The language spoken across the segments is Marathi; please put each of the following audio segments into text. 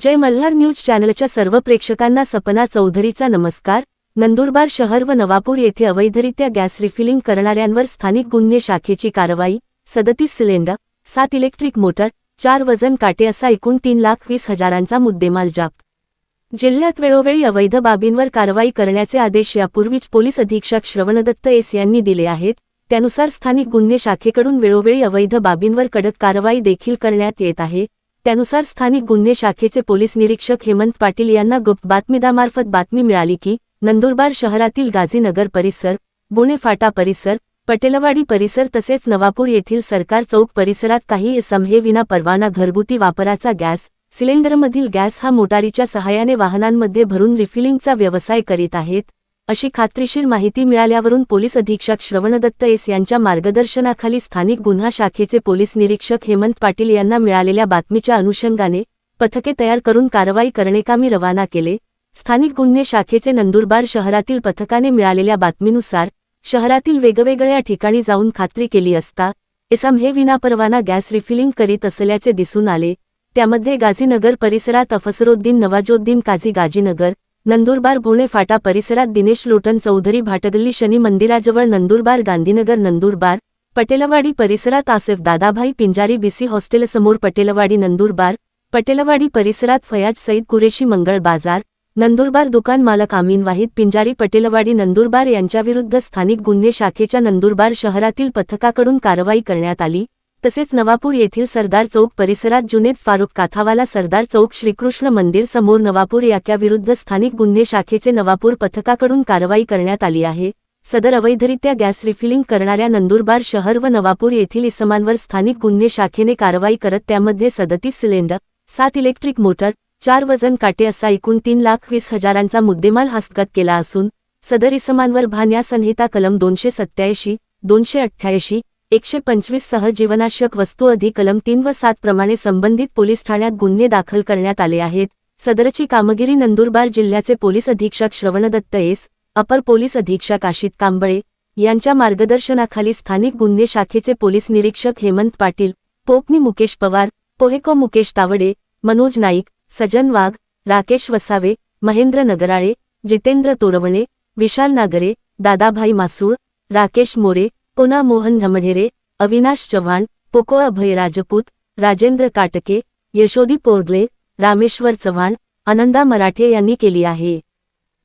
जय मल्हार न्यूज चॅनलच्या सर्व प्रेक्षकांना सपना चौधरीचा नमस्कार. नंदुरबार शहर व नवापूर येथे अवैधरित्या गॅस रिफिलिंग करणाऱ्यांवर स्थानिक गुन्हे शाखेची कारवाई सदतीस सिलेंडर सात इलेक्ट्रिक मोटर चार वजन काटे असा एकूण तीन लाख वीस हजारांचा मुद्देमाल जाप जिल्ह्यात वेळोवेळी अवैध बाबींवर कारवाई करण्याचे आदेश यापूर्वीच पोलीस अधीक्षक श्रवणदत्त एस यांनी दिले आहेत. त्यानुसार स्थानिक गुन्हे शाखेकडून वेळोवेळी अवैध बाबींवर कडक कारवाई देखील करण्यात येत आहे. त्यानुसार स्थानिक गुन्हे शाखेचे पोलीस निरीक्षक हेमंत पाटील यांना गुप्त बातमीदामार्फत बातमी मिळाली की नंदुरबार शहरातील गाझीनगर परिसर बुणे फाटा परिसर पटेलवाडी परिसर तसेच नवापूर येथील सरकार चौक परिसरात काही इसम हे विना परवाना घरगुती वापराचा गॅस सिलेंडरमधील गॅस हा मोटारीच्या सहाय्याने वाहनांमध्ये भरून रिफिलिंगचा व्यवसाय करीत आहेत अशी खात्रीशीर माहिती मिळाल्यावरून पोलीस अधीक्षक श्रवणदत्त एस यांच्या मार्गदर्शनाखाली स्थानिक गुन्हा शाखेचे पोलीस निरीक्षक हेमंत पाटील यांना मिळालेल्या बातमीच्या अनुषंगाने पथके तयार करून कारवाई करण्याकामी रवाना केले. स्थानिक गुन्हे शाखेचे नंदुरबार शहरातील पथकाने मिळालेल्या बातमीनुसार शहरातील वेगवेगळ्या ठिकाणी जाऊन खात्री केली असता एसम हे विनापरवाना गॅस रिफिलिंग करीत असल्याचे दिसून आले. त्यामध्ये गाझीनगर परिसरात अफसरुद्दीन नवाजोद्दीन काझी गाजीनगर नंदुरबार गुणे फाटा परिसरात दिनेश लोटन चौधरी भाटदल्ली शनी मंदिराजवळ नंदुरबार गांधीनगर नंदुरबार पटेलवाडी परिसरात आसिफ दादाभाई पिंजारी बीसी हॉस्टेलसमोर पटेलवाडी नंदुरबार पटेलवाडी परिसरात फयाज सईद कुरेशी मंगळ बाजार नंदुरबार दुकान मालक आमीन वाहिद पिंजारी पटेलवाडी नंदुरबार यांच्याविरुद्ध स्थानिक गुन्हे शाखेच्या नंदुरबार शहरातील पथकाकडून कारवाई करण्यात आली. तसेच नवापूर येथील सरदार चौक परिसरात जुनेद फारुख काथावाला सरदार चौक श्रीकृष्ण मंदिर समोर नवापूर याक्याविरुद्ध स्थानिक गुन्हे शाखेचे नवापूर पथकाकडून कारवाई करण्यात आली आहे. सदर अवैधरित्या गॅस रिफिलिंग करणाऱ्या नंदुरबार शहर व नवापूर येथील इसमांवर स्थानिक गुन्हे शाखेने कारवाई करत त्यामध्ये सदतीस सिलेंडर सात इलेक्ट्रिक मोटर चार वजन काटे असा एकूण तीन लाख वीस हजारांचा मुद्देमाल हस्तगत केला असून सदर इसमांवर भान्या संहिता कलम दोनशे सत्याऐंशी दोनशे अठ्ठ्याऐंशी एकशे पंचवीस सह जीवनाश्यक वस्तू अधिक कलम तीन व सात प्रमाणे संबंधित पोलीस ठाण्यात गुन्हे दाखल करण्यात आले आहेत. सदरची कामगिरी नंदुरबार जिल्ह्याचे पोलीस अधीक्षक श्रवणदत्त एस अपर पोलीस अधीक्षक आशित कांबळे यांच्या मार्गदर्शनाखाली स्थानिक गुन्हे शाखेचे पोलीस निरीक्षक हेमंत पाटील पोपनी मुकेश पवार पोहेको मुकेश तावडे मनोज नाईक सजन वाघ राकेश वसावे महेंद्र नगराळे जितेंद्र तोरवणे विशाल नागरे दादाभाई मासूळ राकेश मोरे पुना मोहन धमढेरे अविनाश चव्हाण पोको अभय राजपूत राजेंद्र काटके यशोदी पोरगले रामेश्वर चव्हाण आनंदा मराठे यांनी केली आहे.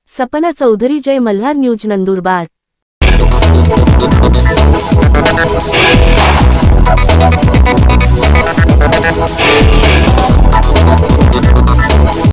सपना चौधरी जय मल्हार न्यूज नंदुरबार.